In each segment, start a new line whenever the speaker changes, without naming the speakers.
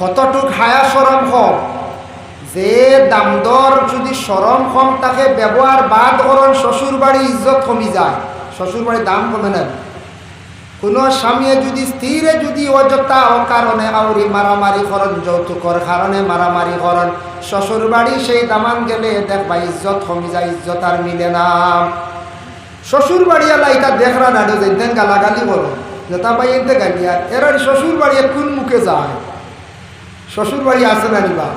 কতটুক হায়া সরম কম যে দামদর যদি সরম কম তাকে ব্যবহার বাদ করন শ্বশুর বাড়ি ইজ্জত কমি যায়। শ্বশুর বাড়ির দাম কমে নেন কোনো স্বামীয়ে যদি স্থিরে যদি অযথা অকারণে আউরি মারামারি করন যৌতুকর কারণে মারামারি করন শ্বশুর বাড়ি সেই দামান গেলে দেখবা ইজ্জত কমি যায়, ইজ্জত আর মিলে না। শ্বশুর আলা এটা দেখরা না যেতেন গালাগালি করো যেটা পাই এতে গালিয়া এরার শ্বশুর কোন মুখে যায়? শ্বশুর বাড়ি আছে না নিবা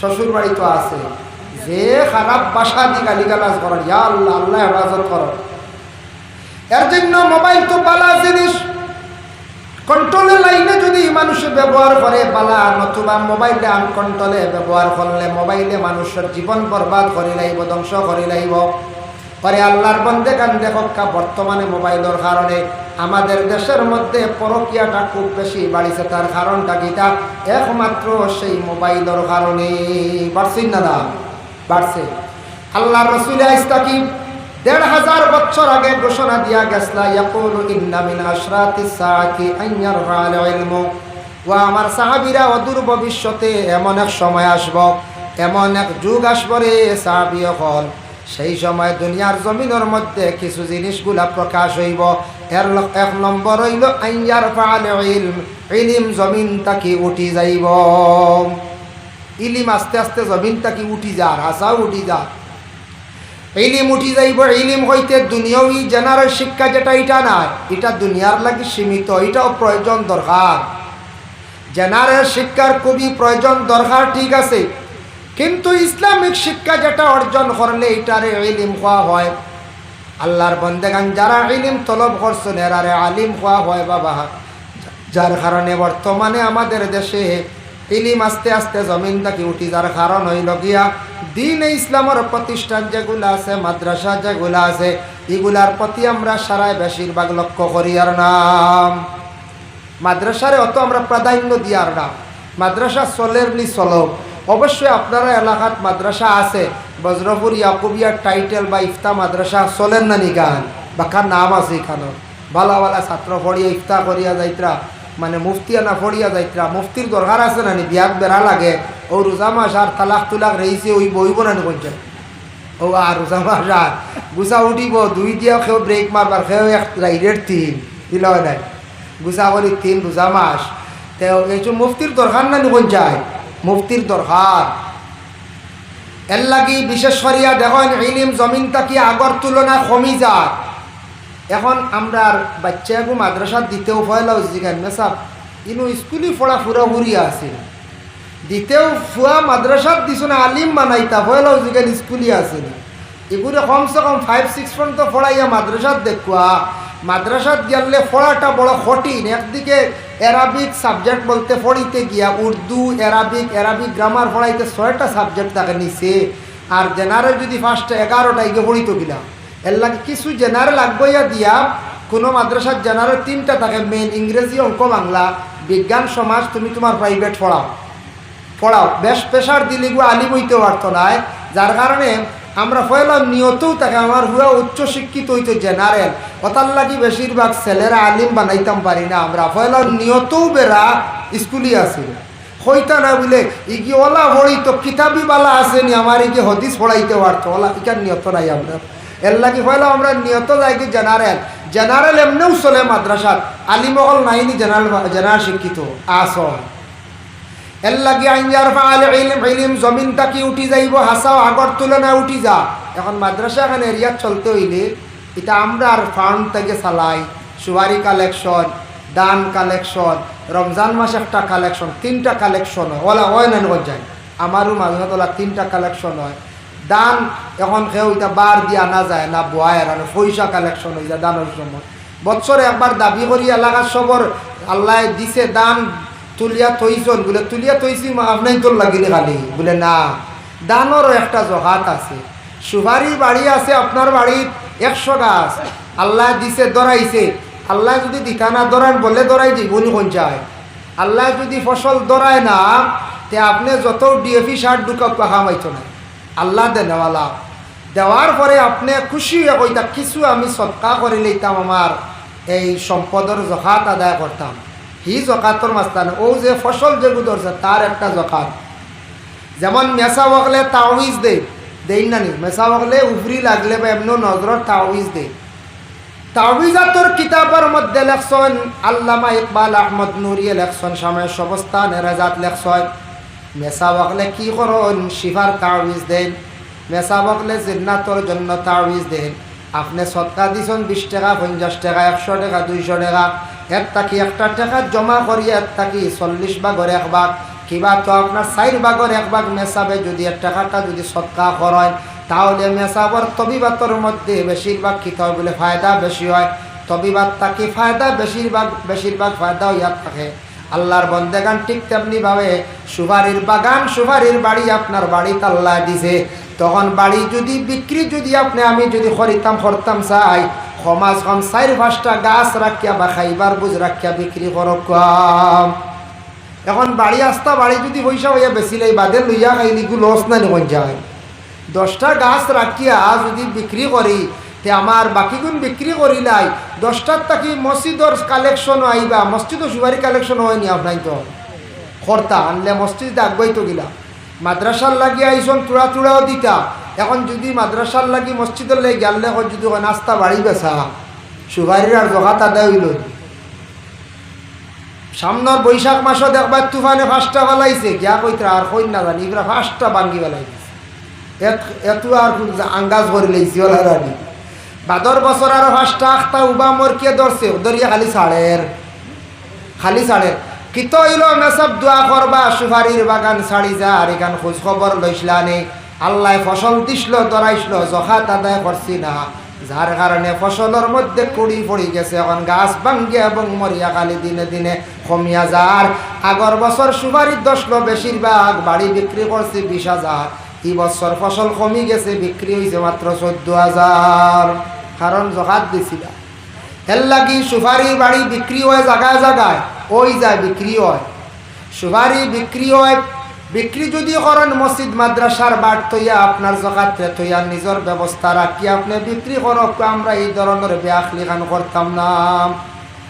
শ্বশুর বাড়ি তো আছে। যে খারাপ বাসা দি গালি গালাজ করেন ইয়া আল্লাহ আল্লাহ হেফাজত করো। এর জন্য মোবাইল তো বালা জিনিস। কন্ট্রোলের লাইনে যদি মানুষে ব্যবহার করে, বালা, নতুবা মোবাইলে আনকন্ট্রোলে ব্যবহার করলে মোবাইলে মানুষের জীবন বরবাদ করে লাইব, ধ্বংস করে লাইব। পরে আল্লাহর বন্দে গান দেখকা বর্তমানে মোবাইলের কারণে। আমাদের দেশের মধ্যে পরকিয়াটা খুব বেশি বাড়িছে, তার কারণটা কিটা একমাত্র সেই মোবাইলের কারণে বাড়ছে না না বাড়ছে। আল্লাহ রসুল ইস্তাকিম দেড় হাজার বছর আগে ঘোষণা দিয়া গেছলা ইয়াকুলু ইন্না মিন আশরাতিস সাআতি আন ইয়ারফাল ইলমু। ওয়া আমার সাহাবীরা অদূর ভবিষ্যতে এমন এক সময় আসব, এমন এক যুগ আসব রে হল সেই সময় দুনিয়ার জমিনের মধ্যে কিছু জিনিসগুলা প্রকাশ হইব এর এক নম্বর হইল আইয়ার ফাল ইলম, ইলিম জমিন তাকি উঠি যাইব। ইলিম আস্তে আস্তে জমিন তাকি উঠি যা রাসাও উঠি যা। ইলিম উঠি যাইব, ইলিম হইতে দুনিয়াবি জেনারেল শিক্ষা যেটা, এটা নাই। এটা দুনিয়ার লাগি সীমিত, এটাও প্রয়োজন দরকার। জেনারেল শিক্ষার খুবই প্রয়োজন দরকার, ঠিক আছে। কিন্তু ইসলামিক শিক্ষা যেটা অর্জন করলে এটারে ইলিম হওয়া হয়। আল্লাহর বন্দেগান যারা ইলিম তলব করছেন এরারে আলিম হওয়া হয় বাবা। যার কারণে বর্তমানে আমাদের দেশে ইলিম আস্তে আস্তে জমিন থাকি উঠি, যার কারণ হইল গিয়া দিন ইসলামের প্রতিষ্ঠান যেগুলো আছে, মাদ্রাসা যেগুলো আছে, এগুলার প্রতি আমরা সারাই বেশিরভাগ লক্ষ্য করি আর নাম। মাদ্রাসারে অত আমরা প্রাধান্য দিয়ার না মাদ্রাসা চলের নি চলক অবশ্যই আপনারা এলাকাত মাদ্রাসা আছে বজ্রপুর ইয়াকুবিয়া টাইটেল বা ইফতা মাদ্রাসা চলেন না নি গান বা কার নাম আছে এখানে ভালো ভালো ছাত্র পড়িয়া ইফতা করিয়া যাইত্রা মানে মুফতিয়া না পড়িয়া যাইত্রা মুফতির দরকার আছে না নি? বিয়াক বেড়া লাগে। ও রোজা মাস আর তালাক তুলাক রয়েছে ওই বইব না নি ও আর রোজা মাস আর গুছা উঠিব, দুই দিয়া খেয়েও ব্রেক মারবার খেয়েও এক রাইডের তিন দিল নাই? গুছা করি তিন রোজা মাস তেও এইটো মুফতির দরকার না নিকন যায় মুফতির দরকার। এর লাগি বিশেষ করিয়া দেখেন, ইলিম জমিন তাকি আগর তুলনায় কমি যায়। এখন আমরা বাচ্চাগু মাদ্রাসাত দিতেও ফয়লাও জিগান মেসাব ইনু স্কুলই পড়া ফুরা ফুরিয়া আছে। দিতেও ফুয়া মাদ্রাসাত দিছো না, আলিম বানাইতা ফয়লাও জিগান স্কুলই আছে এগুলো কমসে কম ফাইভ সিক্স পর্যন্ত পড়াইয়া মাদ্রাসাত দেখুয়া। মাদ্রাসাত গেলে পড়াটা বড় কঠিন। একদিকে অ্যারাবিক সাবজেক্ট বলতে পড়িতে গিয়া উর্দু অ্যারাবিক অ্যারাবিক গ্রামার পড়াইতে ছয়টা সাবজেক্ট তাকে নিছে। আর জেনারেল যদি ফার্স্টে এগারোটা ইগে পড়িত গিলা, এর লাগে কিছু জেনারেল আগ্রহিয়া দিয়া কোনো মাদ্রাসার জেনারেল তিনটা থাকে মেন ইংরেজি, অঙ্ক, বাংলা, বিজ্ঞান, সমাজ তুমি তোমার প্রাইভেট পড়াও। পড়াও। বেশ পেশার দিলে আলিম হইতে পারতো না যার কারণে আমরা পয়লা নিয়তও তাকে আমার হুয়া উচ্চ শিক্ষিত হইতো জেনারেল। ওতার লাগি বেশিরভাগ ছেলেরা আলিম বানাইতাম পারি না আমরা। পয়লা নিয়তও বেড়া স্কুলই আছে। হইতা না বলে, ইগি ওলা হইতো কিতাবি বালা আসেনি আমার ইগি হদিস পড়াইতে পারতো। ওলা, ইকার নিয়ত নাই আমরা। এর লাগি পয়লা আমরা নিয়ত যাই কি জেনারেল। জেনারেল এমনিও চলে মাদ্রাসাত। আলিমহল নাইনি জেনারেল জেনারেল শিক্ষিত। আসল লাগি উঠি উঠি যা। এখন চালাই। দান রমজান মাস একটা কালেকশন, তিনটা কালেকশন হয়। ওলা না আমারও মাঝে তোলা তিনটা কালেকশন হয়। দান, এখন কেউ বার দিয়ে আনা যায়, না বয় পয়সা কালেকশন হয়ে যায় দানের সময় বছরে একবার দাবি করি, এলাকার সবর আল্লাহ দিছে দান তুলিয়া থইছন, বলে তুলিয়া থইছি আপনাই তোর লাগিলে খালি। বলে না দানেরও একটা জহাত আছে। সুপারি বাড়ি আছে আপনার বাড়ির একশো গাছ। আল্লাহ দিছে দরাইছে আল্লাহ যদি দিতা না দরান বলে দরাই দিব নি কোন চায় আল্লাহ যদি ফসল দরায় না, তে আপনি যত ডিএপি সার ঢুকা কামাইতো না আল্লাহ দে দেনেওয়ালা দেওয়ার পরে আপনি খুশি হয়ে কইতা কিছু আমি সৎকা করে লইতাম আমার এই সম্পদের জহাত আদায় করতাম হি জকাতর মাস্তান ও যে ফসল যেগু ধরছে তার একটা জকাত। যেমন মেসা বকলে তাওয়িজ দে দেই না নি মেসা বকলে উফরি লাগলে বা এমন নজরত তাওয়িজ দে। তাওয়িজাতর কিতাবের মধ্যে লেখছেন আল্লামা ইকবাল আহমদ নুরিয়ে লেখছেন সময় সবস্তা নেরাজাত লেখছেন মেসা বকলে কি করুন শিফার তাওয়িজ দেন মেসা বকলে জিন্নাতর জন্য তাওয়িজ দেন। আপনি সৎকা দিছেন বিশ টাকা, পঞ্চাশ টাকা, একশো টাকা, দুইশো টাকা এর তাকি একটা টাকা জমা করিয়ে এর তাকি চল্লিশ ভাগর এক ভাগ। কিবা তো আপনার চার ভাগর এক ভাগ মেসাবে যদি এক টাকাটা যদি সৎকা করেন তাহলে মেসাবর তবিবাতর মধ্যে বেশিরভাগ কি হয় বলে ফায়দা বেশি হয়। তবিবাত তাকি ফায়দা বেশিরভাগ বেশিরভাগ ফায়দা ইয়ার থাকে। আল্লাহর বন্দেগান ঠিক তেমনিভাবে সুপারির বাগান সুপারির বাড়ি আপনার বাড়ি তাল্লা দিছে। তখন বাড়ি যদি বিক্রি যদি আপনি, আমি যদি করিতাম করতাম চাই সমাজ কম চার পাঁচটা গাছ রাখিয়া বা খাইবার বুঝ রাখিয়া বিক্রি করক এখন বাড়ি আসতা বাড়ি যদি পয়সা হইয়া বেচিলে বাদে লইয়া খাইলি গু লস না নিকন যায়। দশটা গাছ রাখিয়া যদি বিক্রি করি তে আমার বাকিগুণ বিক্রি করিলাই দশটার থাকি মসজিদর কালেকশন আইবা মসজিদও সুপারি কালেকশন হয়নি আপনাই তো খর্তা আনলে মসজিদে আগুয়াইতো গিলা মাদ্রাসার লাগি আইসন তুড়া তুড়াও দিতা। এখন যদি মাদ্রাসার লাগি মসজিদের লাগি গেলে যদি হয় নাস্তা বাড়ি বেসা সুপারির আর জগাত আদায় হইল সামনের বৈশাখ মাসও দেখবার তুফানে ফাঁসটা ফেলাইছে গিয়া কইতরা আর কই না জানি এগুলা ফাঁসটা ভাঙ্গি ফেলাইছে এত আর আঙ্গাজ করে লাইছি ওলা রানি বাদর বছর আর ফাঁসটা আখতা উবা মরকে ধরছে দরিয়া খালি ছাড়ের খালি ছাড়ের কিত হইল মেসব দোয়া করবা সুপারির বাগান ছাড়ি যা আর এখান খোঁজ খবর লইসলা নে আল্লাহ ফসল দিছিল, দরাইছিল জখাত আদায় করছি না। যার কারণে ফসলের মধ্যে কুড়ি পড়ি গেছে এখন গাছ ভাঙ্গিয়া এবং মরিয়া খালি দিনে দিনে কমিয়া যার। আগর বছর সুপারির দশল বেশিরভাগ বাড়ি বিক্রি করছি বিশ হাজার। এই বছর ফসল কমি গেছে, বিক্রি হয়েছে মাত্র চোদ্দ হাজার। কারণ জখাত দিছিলা এর লাগি সুপারি বাড়ি বিক্রি হয় জায়গায় জায়গায় ওই যায় বিক্রি হয়। সুপারি বিক্রি হয় বিক্রি যদি করেন মসজিদ, মাদ্রাসার বাট থইয়া আপনার জগাতে থইয়া নিজের ব্যবস্থা রাখি, আপনি বিক্রি করক, আমরা এই ধরনের বেয়াখলি খান করতাম না।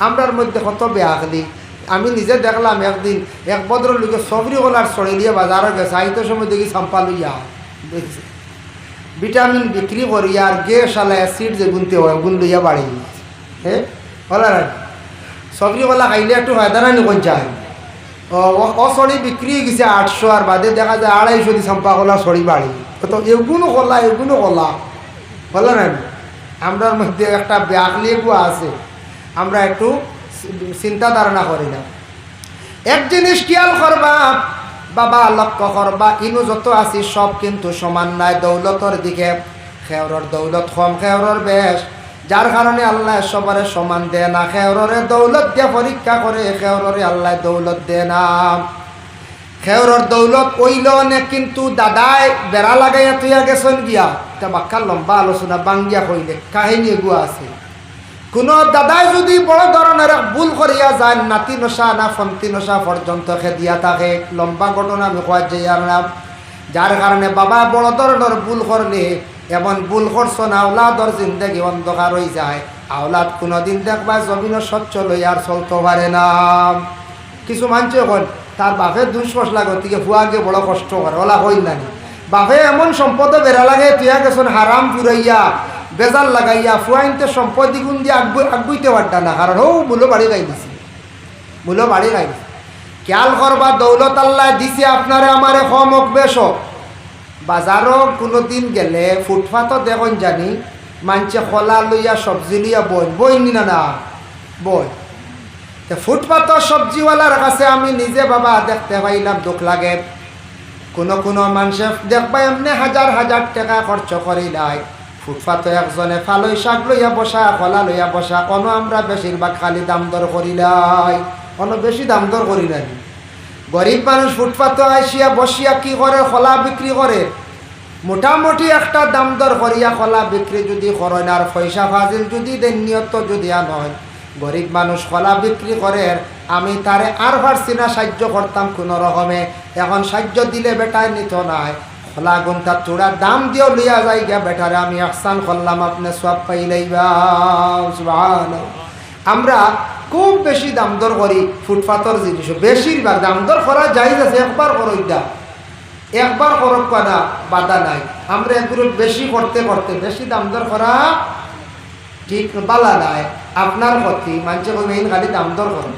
আমরার মধ্যে কত বেয়াখলি আমি নিজে দেখলাম একদিন এক বদ্র লোকে সবরি গলার ছড়ে দিয়ে বাজারে গেছে, আইতো সময় দেখি চাম্পা লইয়া ভিটামিন বিক্রি করিয়া আর গে সালা অ্যাসিড যে গুনতে হয় গুন লইয়া বাড়ি হ্যাঁ বলা না সবরিওয়ালা খাইলে একটু ফায়দা নি কোন চায় ও সড়ি বিক্রি গেছে আটশো আর বাদে দেখা যায় আড়াইশো দি চাম্পা কলা সড়ি বাড়ি তো এগুলো কলা এগুলো কলা। বলে না আমরার মধ্যে একটা ব্যাগলিয়ে আছে। আমরা একটু চিন্তা ধারণা করি না। এক জিনিস খেয়াল করবা বাবা লক্ষ্য করবা ইনু যত আছি সব কিন্তু সমান নাই দৌলতর দিকে খেওরর দৌলত কম খেওরর বেশ। যার কারণে আল্লাহ সবারে সমান দেয় না। খেওররে দৌলত দিয়ে পরীক্ষা করে খেওররে আল্লাহ দৌলত দেয় না। খেওরর দৌলত ওইল নে কিন্তু দাদাই বেড়া লাগাইয়া তুইয়া গেছেন গিয়া। তা বাক্কা লম্বা আলোচনা, বাঙ্গিয়া কইলে, কাহিনী এগুয়া আছে। কোনো দাদাই যদি বড় ধরনের ভুল করিয়া যায়, নাতি নশা না ফন্তি নশা পর্যন্ত খেদিয়া থাকে। লম্বা ঘটনা আমি কোয়া যাই আর না যার কারণে বাবা বড় ধরনের ভুল করলে এমন ভুল করছ না, আওলাদর জিন্দগি অন্ধকার হয়ে যায়। আওলাদ কোনোদিন দেখবা জমিন স্বচ্ছ লই আর চলতে পারে না। কিছু মানছে এখন, তার বাপের দুই লাগে ওদিকে ফুয়াকে বড় কষ্ট করে, ওলা হইল না বাপে এমন সম্পদে বেড়া লাগে তুইয়া গেছেন হারাম পুরাইয়া, বেজাল লাগাইয়া, ফুয়াইনতে সম্পত্তি গুণ দিয়ে আগ আগুইতে পারতা না। কারণ, ও, মূল্য বাড়ি গাই দিছি। মূল্য বাড়ি গাই খেয়াল করবা, দৌলত আল্লাহ দিছে আপনারে, আমারে কম হোক বেশ। বাজারও কোনো দিন গেলে ফুটপাতও দেখুন জানি, মানছে খোলা লইয়া সবজি লইয়া বই বই নি না বই তো ফুটপাতর সবজিওয়ালার কাছে আমি নিজে বাবা দেখতে পাইলাম, দুঃখ লাগে। কোনো কোনো মানুষে দেখবা এমনি হাজার হাজার টাকা খরচ করিলাই ফুটপাতে একজনে ফালই শাক লইয়া বসা কলা লইয়া বসা, কোনো আমরা বেশিরভাগ খালি দাম দর করি নাই কোনো বেশি দাম দর করি নাই গরিব মানুষ ফুটপাতে আসিয়া বসিয়া কি করে? কলা বিক্রি করে। মোটামুটি একটা দাম দর করিয়া কলা বিক্রি যদি করেন আর পয়সা ফাজিল যদি দেন, নিয়ত যদি নয়। গরিব মানুষ কলা বিক্রি করে, আমি তারে আর পারছি না, সাহায্য করতাম কোনো রকমে। এখন সাহায্য দিলে বেটায়, নিত নাই। খোলা গুনটা চূড়ার দাম দিয়েও লিয়া যাই গিয়া বেটারে, আমি আহসান করলাম, আপনি সব পাইলেই বা আমরা খুব বেশি দাম দর করি ফুটপাথর জিনিস বেশিরভাগ দাম দর করা যাই আছে একবার করই দা একবার করক পানা বাধা নাই। আমরা একগুলো বেশি করতে করতে বেশি দাম দর করা ঠিক বালা নাই। আপনার ক্ষতি, মানুষে কবে খালি দাম দর করুন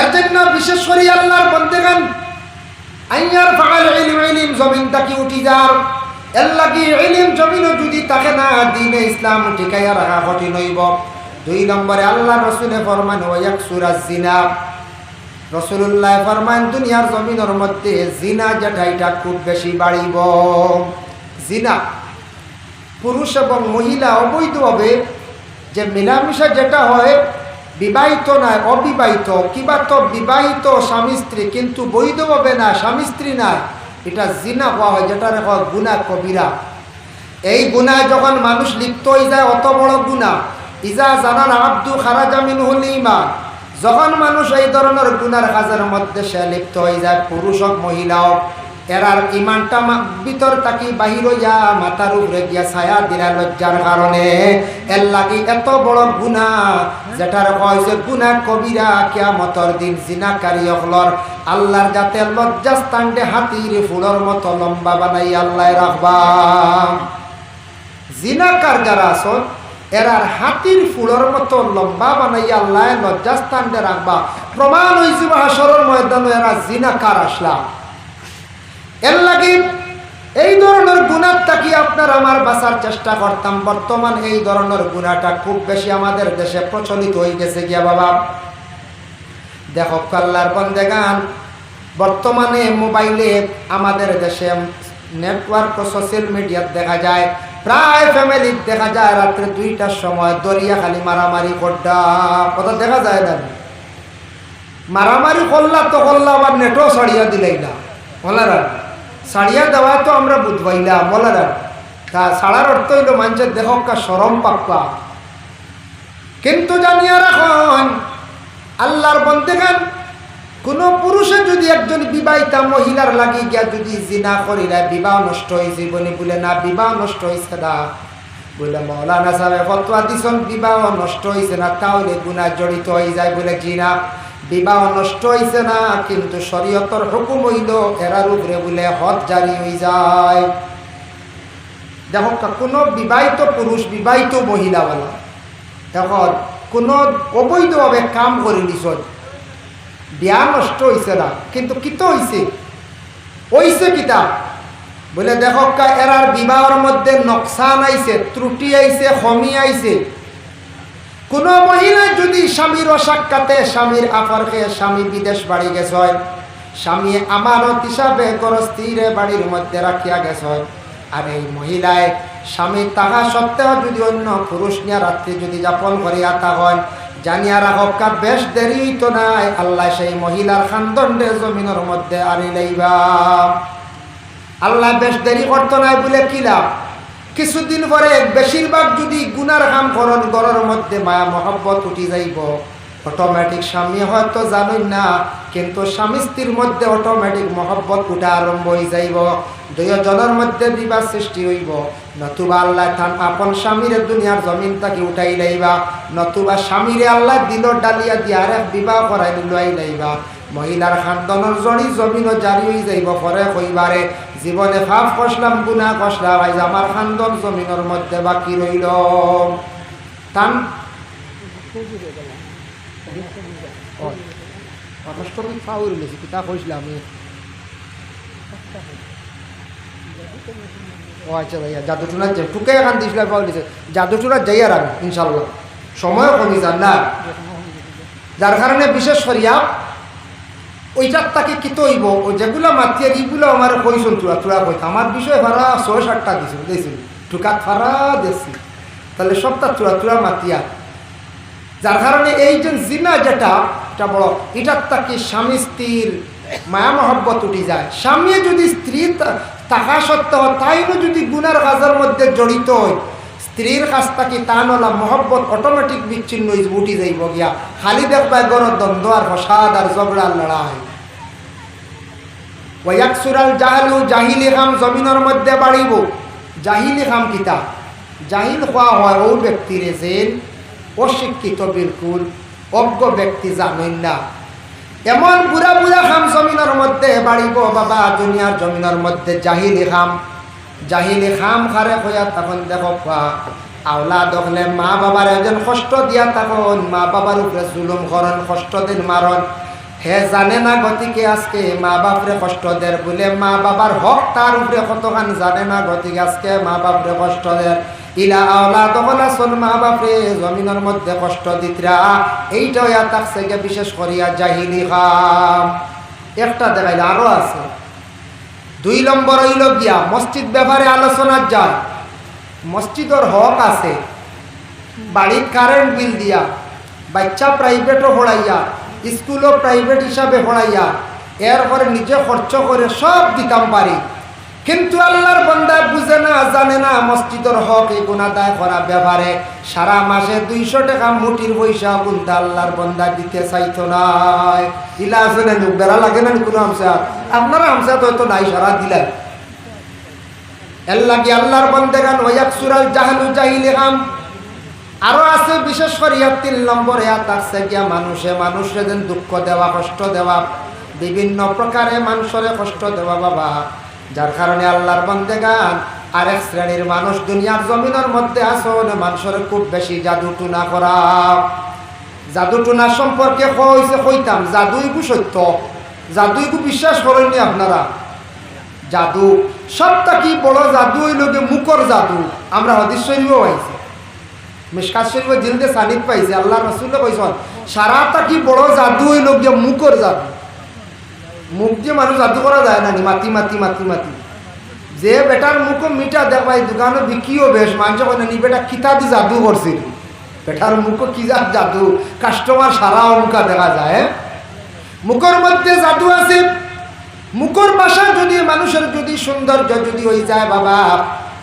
এর জন্য বিশেষ করে আল্লাহর বন্দেগান, আইয়ার ফাগাল ইলিম ইলিম জমিন তাকি উঠি যার। এর লাগি ইলিম জমিনও যদি তাকে না দিনে ইসলাম ঠিকাইয়া রাখা কঠিন হইব। দুই নম্বরে আল্লাহ রসুলে ফরমান, ওয়াক সুরাজ জিনা। রসুল্লাহ ফরমান, দুনিয়ার জমিনের মধ্যে জিনা যেটা খুব বেশি বাড়িব। জিনা, পুরুষ এবং মহিলা অবৈধভাবে যে মিলামিশা যেটা হয়, বিবাহিত নয়, অবিবাহিত, কিবা তো বিবাহিত স্বামী স্ত্রী, কিন্তু বৈধভাবে না, স্বামী স্ত্রী নয় এটা জিনা হওয়া হয় যেটা রেখা গুণা কবিরা। এই গুণা যখন মানুষ লিপ্ত হয়ে যায়, অত বড় গুণা ইজা জানান আব্দু খারাজামিন হল ইমান যখন মানুষ এই ধরনের গুনার কাজের মধ্যে সে লিপ্ত হয়ে যায়, পুরুষ হোক, মহিলা হোক, এরার ইমানটা ভিতর তাকি বাহির হইয়া মাথার উপরে গিয়া ছায়া দিলা লজ্জার কারণে। এর লাগি এত বড় গুণা, যেটার কয় যে গুণা কবিরা কিয়ামতর দিন জিনাকারী অকলর। আল্লাহর যাতে লজ্জা স্থানটে হাতির ফুলর মতো লম্বা বানাই আল্লাহ রাখবা। জিনাকার যারা আসন এরার হাতির ফুলর মতো লম্বা বানাইয়া আল্লাহ দিয়ে রাখবা। প্রমাণ হয়েছে হাসরের ময়দানে এরা জিনাকার আসলা। এর লাগি এই ধরনের গুণার তাকি আপনার আমার বাঁচার চেষ্টা করতাম? বর্তমান এই ধরনের গুণাটা খুব বেশি আমাদের দেশে প্রচলিত হয়ে গেছে গিয়া বাবা। দেখো, কাল্লার বন্দেগান, বর্তমানে মোবাইলে আমাদের দেশে নেটওয়ার্ক ও সোশ্যাল মিডিয়াত দেখা যায়। প্রায় ফ্যামিলির দেখা যায় রাত্রে দুইটার সময় দরিয়া খালি মারামারি করডা। কথা দেখা যায় না। মারামারি করলা তো করলা, আবার নেটও সারিয়া দিলাই না বলারা সারিয়া দেওয়া তো আমরা বুঝবাইলাম বলারা তা সাড়ার অর্থ হইল মানুষের দেহকা সরম পাপ্পা। কিন্তু জানিয়া রাখন, আল্লাহর বন্দেগান কোন পুরুষে যদি একজন বিবাহিতা মহিলার লাগি গিয়া যদি জিনা করিলা বিবাহ নষ্ট হয়েছে বলে বলে, না, বিবাহ নষ্ট হয়েছে না। বলে, মৌলানা সাহেব, ফতোয়া দিছন, বিবাহ নষ্ট হয়েছে না, তাহলে গুণা জড়িত হয়ে যায়। বলে, জিনা, বিবাহ নষ্ট হয়েছে না, কিন্তু শরীয়তর হুকুম হইল, এরার উপরে বলে হদ জারি হয়ে যায়। দেখো, কোনো বিবাহিত পুরুষ, বিবাহিত মহিলাওয়ালা এখন কোনো অবৈধভাবে কাম করে নিছ বিয়া নষ্ট হয়েছে না, কিন্তু কিত হয়েছে হয়েছে কিতা বলে দেখো এরার বিবাহর মধ্যে নকশান আইছে ত্রুটি আইছে খমি আইছে। কোন মহিলা যদি স্বামীর অসাক্ষাতে স্বামীর আফার খেয়ে স্বামী বিদেশ বাড়ি গেছে হয়। স্বামী আমানত হিসাবে গরস্থিরে বাড়ির মধ্যে রাখিয়া গেছে হয়। আর এই মহিলায় স্বামী তাহা সত্ত্বেও যদি অন্য পুরুষ নিয়ে রাত্রি যদি যাপন করিয়া তা হয় জানিয়া রাখকা বেশ দেরি তো নাই। আল্লাহ সেই মহিলার খানদণ্ডে জমিনের মধ্যে আনি লইবা। আল্লাহ বেশ দেরি করতো নাই বলে কি লাভ? কিছুদিন পরে বেশিরভাগ যদি গুনার কাম করন গড়ের মধ্যে মায়া মহব্বত উঠি যাইব। অটোমেটিক স্বামী হয়তো জানেন না, কিন্তু স্বামী স্ত্রীর মধ্যে অটোমেটিক মহব্বত উঠা আরম্ভ হয়ে যাইব। দুজনের মধ্যে বিবাদ সৃষ্টি হইব। নতুবা আল্লাহ থান আপন স্বামীরে দুনিয়ার জমিন তাকে উঠাই লাইবা। নতুবা স্বামীরে আল্লাহ দিল ডালিয়া দিয়ে আর এক বিবাহ করাই লুয়াই লাইবা। মহিলার খান্দনের জড়ি জমিনও জারি হয়ে যাইব পরে কইবারে জীবনে ফাফ কষলাম গুনা কষলাম আইজ আমার খান্দন জমিনের মধ্যে বাকি রইল। তান অষ্টমী ফাউর লেছি কিতা কইছিলাম আমি? ও আচ্ছা ভাইয়া টুকে এখান পাওয়া যাই আর ইনশাল্লাহ সময়ও কমি যান না। যার কারণে বিশেষ করিয়া ওইটার তাকে কি তৈব? ও যেগুলো মাতিয়া এইগুলো আমার কইসন তুরা তুরা কইতা আমার বিষয় ভাড়া ছয়, সাতটা দিছিল দিয়েছিল টুকাত ফারা দিয়েছি তাহলে সবটা তুরা তুরা মাতিয়া। যার কারণে এই যে জিনা যেটা, এটা বড় এটার তাকে স্বামী স্ত্রীর মায়া মহব্বত উঠে যায়। স্বামী যদি স্ত্রী তা- থাকা সত্ত্বেও তাইও যদি গুনার কাজের মধ্যে জড়িত হয়, স্ত্রীর কাছ থেকে তানলা মহব্বত অটোমেটিক বিচ্ছিন্ন উঠি যাইব গিয়া। খালি দেখবাই গর দ্বন্দ্ব আর ফসাদ আর ঝগড়া আর লড়াই। ওয়াকসুরাল জাহালু, জাহিলি খাম জমিনের মধ্যে বাড়িব। জাহিলি খাম কিতা? জাহিল হওয়া হয় ও ব্যক্তিরে যেন অশিক্ষিত বিলকুল, অজ্ঞ ব্যক্তি জানেন না। এমন বুড়া বুড়া খাম জমিনের মধ্যে বাড়িব বাবা, দুনিয়ার জমিনের মধ্যে জাহিলি খাম। জাহিলি খাম খারে হইয়া তখন দেখো আওলা দেখলে মা বাবার একজন কষ্ট দিয়া তখন, মা বাবার উপরে জুলুম করন কষ্ট দিন মারন হে জানে না গতিকে আজকে মা বাপরে কষ্ট দের বলে, মা বাবার হক তার উপরে কতখান জানে না গতিকে আজকে মা বাপরে কষ্ট দের ইলা আওলা তবলা শোন মা বিশেষ করিয়া একটা আছে। দুই মসজিদ ব্যাপারে আলোচনা যায়। মসজিদর হক আছে। বাড়ির কারেন্ট বিল দিয়া, বাচ্চা প্রাইভেটও পড়াইয়া স্কুলও প্রাইভেট হিসাবে পড়াইয়া, এরপরে নিজে খরচ করে সব দিতাম পারি। কিন্তু আল্লাহর বন্দায় বুঝে না, জানে না মসজিদর হক এই গুণাদায় করা ব্যাপারে। সারা মাসে দুইশো টাকা মুটির পয়সা গুনতে আল্লাহর বন্দা দিতে চাইতো নাই ইলা আছে না বেড়া লাগে না কোনো আমসা? আপনারা আমসা তো হয়তো নাই, সারা দিলেন। এর লাগে আল্লাহর বন্দে গান, ওয়াক সুরাল জাহালু জাহিলে আম আরও আছে বিশেষ করে ইয়ার তিন নম্বর ইয়াত আছে গিয়া মানুষে মানুষের যেন দুঃখ দেওয়া, কষ্ট দেওয়া, বিভিন্ন প্রকারে মানুষের কষ্ট দেওয়া বাবা। যার কারণে আল্লাহর বন্দে গান আরেক শ্রেণির মানুষ দুনিয়ার জমিনের মধ্যে আসন মানুষের খুব বেশি জাদু টুনা করা। জাদু টুনা সম্পর্কে কইছে, কইতাম জাদুইগু সত্য জাদুইগু বিশ্বাস করেননি আপনারা? জাদু, সবটা কি বড় জাদু? গিয়ে মুখর জাদু। আমরা হদিস শরীফও পাইছি। মিসকাত শরীফ জিলদে সানিদ পাইছে আল্লাহ রসুল্লে কইসন সারাটা কি বড় জাদু? গিয়ে মুখর জাদু। মুখ দিয়ে মানুষ জাদু করা যায় না মাতি মাতি মাতি মাতি। যে বেটার মুখ মিঠা দেখাই দোকানে বিক্রিও বেশ মানুষ কয়, নি বেটা, কিতা দি জাদু করছিল বেটার মুখ কি যা জাদু? কাস্টমার সারা অঙ্কা দেখা যায়? মুখের মধ্যে জাদু আছে। মুখর ভাষা যদি মানুষের যদি সৌন্দর্য যদি হয়ে যায়, বাবা।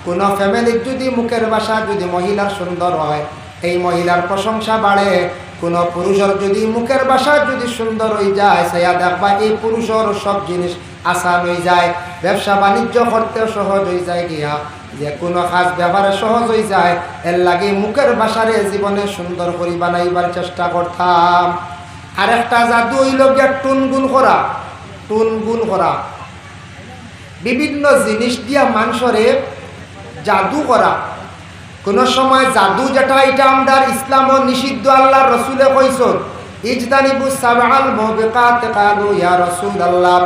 কোনো ফ্যামিলির যদি মুখের ভাষা যদি মহিলার সুন্দর হয় এই মহিলার প্রশংসা বাড়ে। কোনো পুরুষের যদি মুখের বাসা যদি সুন্দর হয়ে যায়, সেয়া দেখবা এই পুরুষের সব জিনিস আসান হয়ে যায়। ব্যবসা বাণিজ্য করতে সহজ হয়ে যায় গিয়া। যে কোনো কাজ ব্যবহারে সহজ হয়ে যায়। এর লাগে মুখের ভাষারে জীবনে সুন্দর করে বানাইবার চেষ্টা করতাম। আরেকটা জাদু হইল গিয়া টুনগুন করা। টুন গুণ করা। বিভিন্ন জিনিস দিয়া মানুষরে জাদু করা। কোন সময় জাদু যেটা, এটা আমরা ইসলাম নিষিদ্ধ আল্লাহ রসুলে কইসন ইজদানিবু সাবাল মুবিকাত কালু ইয়া রাসূলুল্লাহ।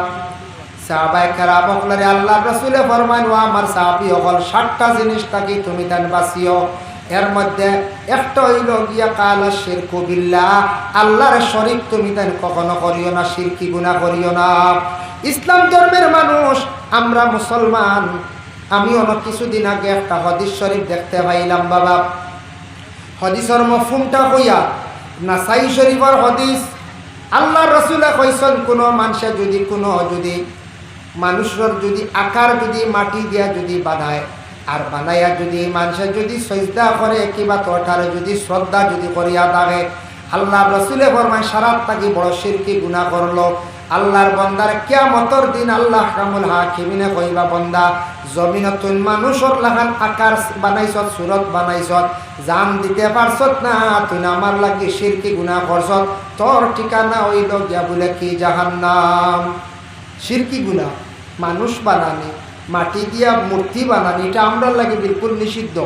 সাহাবায়ে কেরাম বকলারে আল্লাহ রসুলে ফরমান ও আমার সাহাবী হল সাতটা জিনিস থাকি তুমি তান বাসিও এর মধ্যে একটা হইল গিয়া কালা শিরকু বিল্লাহ, আল্লাহর শরীক তুমি তাই কখনো করিও না, শিরকি গুণা করিও না। ইসলাম ধর্মের মানুষ, আমরা মুসলমান আমি অনেক কিছুদিন আগে একটা হদিস শরীফ দেখতে পাইলাম, বাবা। হদিসর মফুমটা কইয়া নাসাই শরীফর হদিস আল্লাহ রসুলে কইসন, কোনো মানুষে যদি, কোনো যদি, মানুষের যদি আকার যদি, মাটি দিয়া যদি বানায় আর বানাইয়া যদি মানুষের যদি সজদা করে, কিবা তোঠারে যদি শ্রদ্ধা যদি করিয়া থাকে আল্লাহ রসুলে ফরমায় সারাত তাকে বড় শিরকি গুণা করল। আল্লাহর বন্দার কিয়ামতর দিন আল্লাহ কামুল হাকিমিনে কইবা, বন্দা জমিনতুন মানুষত লাগান আকার বানাইছত সুরত বানাইছত, জান দিতে পারছত না, তুই আমার লাগি শিরকি গুণা করছত তোর ঠিকানা হইল গিয়া বলে কি জাহান্নাম? শিরকি গুণা, মানুষ বানানি, মাটি দিয়া মূর্তি বানানি, এটা আমরা লাগে বিলকুল নিষিদ্ধ।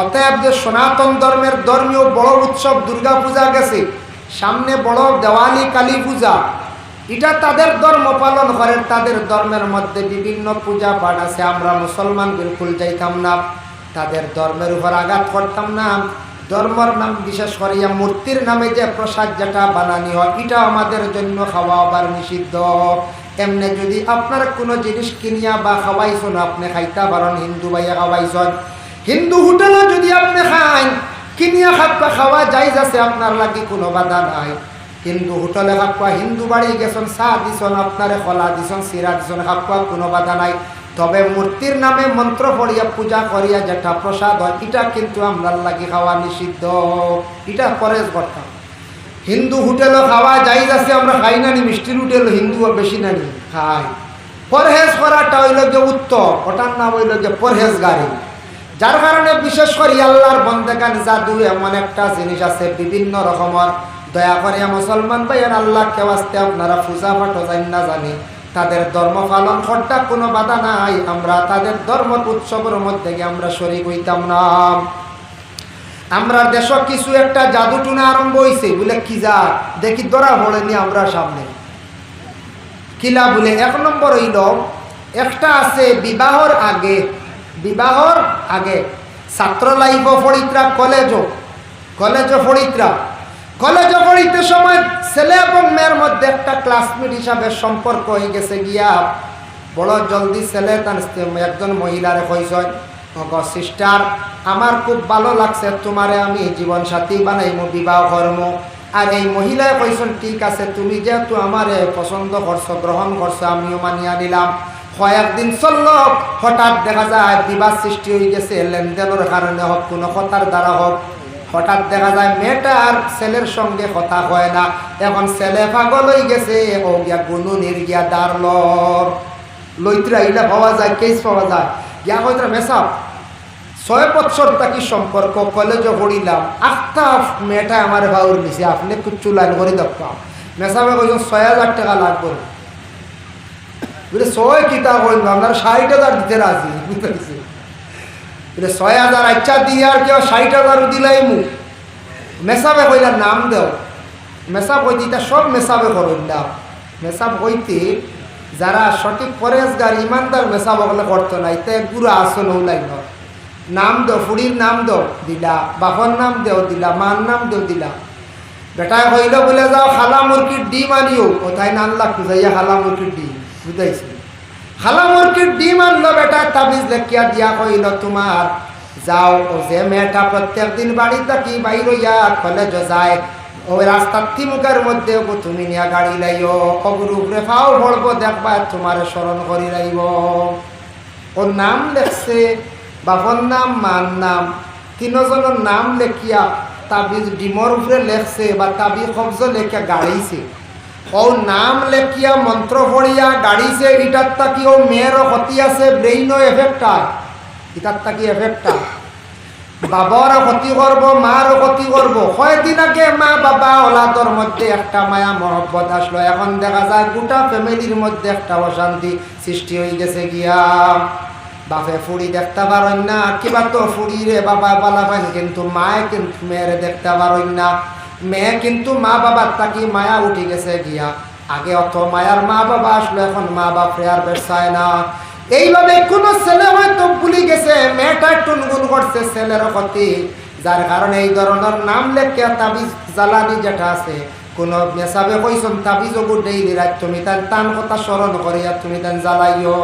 অতএব যে সনাতন ধর্মের ধর্মীয় বড় উৎসব দুর্গা পূজা গেছে, সামনে বড় দেওয়ালি কালী পূজা এটা তাদের ধর্ম পালন করে, তাদের ধর্মের মধ্যে বিভিন্ন পূজা পাঠ আছে। আমরা মুসলমান বিলকুল যাইতাম না, তাদের ধর্মের উপর আঘাত করতাম না। ধর্মর নাম বিশেষ করিয়া মূর্তির নামে যে প্রসাদ যেটা বানানি হয়, এটা আমাদের জন্য খাওয়া আবার নিষিদ্ধ। এমনি যদি আপনার কোনো জিনিস কিনিয়া বা খাওয়াইছন, আপনি খাইতে পারেন, হিন্দু ভাইয়া খাওয়াইছন। হিন্দু হোটেলে যদি আপনি খান, কিনিয়া খাপ্পা খাওয়া যাইজ আছে, আপনার লাগি কোনো বাধা নাই। হিন্দু হোটেলে খাপ্পা হিন্দু বাড়ি গেছেন, চা দিছন, আপনারে কলা দিছন চিরা দিছন খাপ্পা কোনো বাধা নাই। তবে মূর্তির নামে মন্ত্র পড়িয়া পূজা করিয়া যেটা প্রসাদ হয়, এটা কিন্তু আমরার লাগি খাওয়া নিষিদ্ধ। এটা পরেজ করতাম হিন্দু হোটেলও খাওয়া যাই আছে আমরা খাই না নি মিষ্টির হোটেল হিন্দু বেশি না নি, খাই। পরহেজ করাটা হইল যে উত্তর, ওটার নাম হইল যে পরহেজ গাড়ি যার কারণে বিশেষ করে আল্লাহর বন্দেগান জাদু এমন একটা জিনিস আছে, বিভিন্ন রকমের দয়া করে মুসলমান ভাইয়ের আল্লাহ কেউ আসতে আপনারা পূজা পাঠ জান না জানি। তাদের ধর্ম পালন করতে কোনো বাধা নাই। আমরা তাদের ধর্ম উৎসবের মধ্যে গিয়ে আমরা শরিক হইতাম না। আমরা দেশ কিছু একটা জাদু টুনা আরম্ভ হয়েছে বলে কি যা দেখি ধরা পড়েনি আমরা সামনে। কিলা বলে এক নম্বর হইল, একটা আছে বিবাহর আগে বিবাহর আগে ছাত্র লাইফ ফরিত্রা কলেজও কলেজও ফরিত্রা কলেজও ফরিতে সময় ছেলে এবং মেয়ের মধ্যে একটা ক্লাসমেট হিসাবে সম্পর্ক হয়ে গেছে গিয়া বড় জলদি ছেলে তার একজন মহিলারে কইসয় সিস্টার আমার খুব ভালো লাগছে তোমারে আমি জীবন সাথী বানাইমু, বিবাহ কর্ম। আর এই মহিলায় কইসন ঠিক আছে, তুমি যেহেতু আমারে পছন্দ করছ, গ্রহণ করছ, আমিও মানিয়া নিলাম। কয়েকদিন চলল, হঠাৎ দেখা যায় বিবাদ সৃষ্টি হয়ে গেছে, লেনদেনের কারণে হোক, কোনো কথার দ্বারা হোক। হঠাৎ দেখা যায় মেয়েটা আর ছেলের সঙ্গে কথা হয় না। এখন ছেলে পাগল হয়ে গেছে, ও গিয়া গুনুনির গিয়া দাঁড়লর লইত্রা ইলা পাওয়া যায় কেস পাওয়া যায়। গিয়া হয়তো মেসাব, ছয় বছর তাকি সম্পর্ক? কলেজে পড়িলাম আটটা মেয়েটা আমার ভাউর নিছে আপনি কুচ্ছু লাইন করে দেখতাম মেসাবে কইছেন ছয় হাজার টাকা লাগবে। বলে, ছয় কিতা কইল আপনার ষাট হাজার দিতে রাজি। বুঝতে বলে ছয় হাজার আচ্ছা দিয়ে আর কেউ ষাট হাজারও দিলাই মু মেসাবে কইলার নাম দেও। মেসাব কইতে এটা সব মেসাবে করুন দাও। মেসাব কইতে, যারা সঠিক পরেজগার, ইমানদার মেসাব হলে করতো না। এটা গুরু আসন হলাই নয় নাম দো ফুড়ির নাম দো দিলা। বাপর নাম দেও, দিলা। মার নাম দেও, দিলা। বেটায় হইল বলে যাও, খালা মুরগির ডিম আনিও। কোথায় নাম লাগতো যাইয়া খালা মুরগির ডিম। বুঝাইছি। খালা মুরগির ডিম আনলো বেটা, তাবিজ লেখিয়া দিয়া কইল, তোমার যাও ও যে মেয়েটা প্রত্যেক দিন বাড়ি থাকি বাইর হইয়া কলেজ যায়, ওই রাস্তার থিমুকের মধ্যে তুমি নিয়া গাড়ি লাইও অগুরু উপরে ফাও ভরবো, দেখবা তোমার স্মরণ করি লাইব ওর নাম লেখছে, বাপর নাম, মার নাম, তিনজনের নাম লেখিয়া তাবিজ ডিমর উপরে লেখছে, বা তাবিজ কবজ লেখিয়া গাড়িছে ও নাম লেখিয়া মন্ত্র পড়িয়া গাড়িছে ইটার তাকি ও মেয়েরও ক্ষতি আছে ব্রেইনও এফেক্টার ইটার তাকি এফেক্টার বাবারও ক্ষতি করব মারও ক্ষতি করব কয়েকদিন আগে মা বাবা ওলাদর মধ্যে একটা মায়া মহব্বত আসলো। এখন দেখা যায় গোটা ফ্যামিলির মধ্যে একটা অশান্তি সৃষ্টি হয়ে গেছে গিয়া। বাপে ফুড়ি দেখতে পারেন না, কিবা তো ফুড়ি রে বাবা বালা পাইন কিন্তু মায়ে কিন্তু মেয়েরে দেখতে পারেন না। মেয়ে কিন্তু মা বাবার তাকি মায়া উঠে গেছে গিয়া। আগে অত মায়ার মা বাবা আসলো, এখন মা বাপ আর বেসায় না। এইভাবে কোনো ছেলে হয়তো ভুলি গেছে, মেয়েটা টুনগুন করছে ছেলের ক্ষতি। যার কারণে এই ধরনের নাম লেখে তাবিজ জ্বালানি যেটা আছে। কোন মেসাবে কইসন তাবিজ ডেইলি রাত তুমি তার টান কথা স্মরণ করিয়া তুমি তান জ্বালাইও।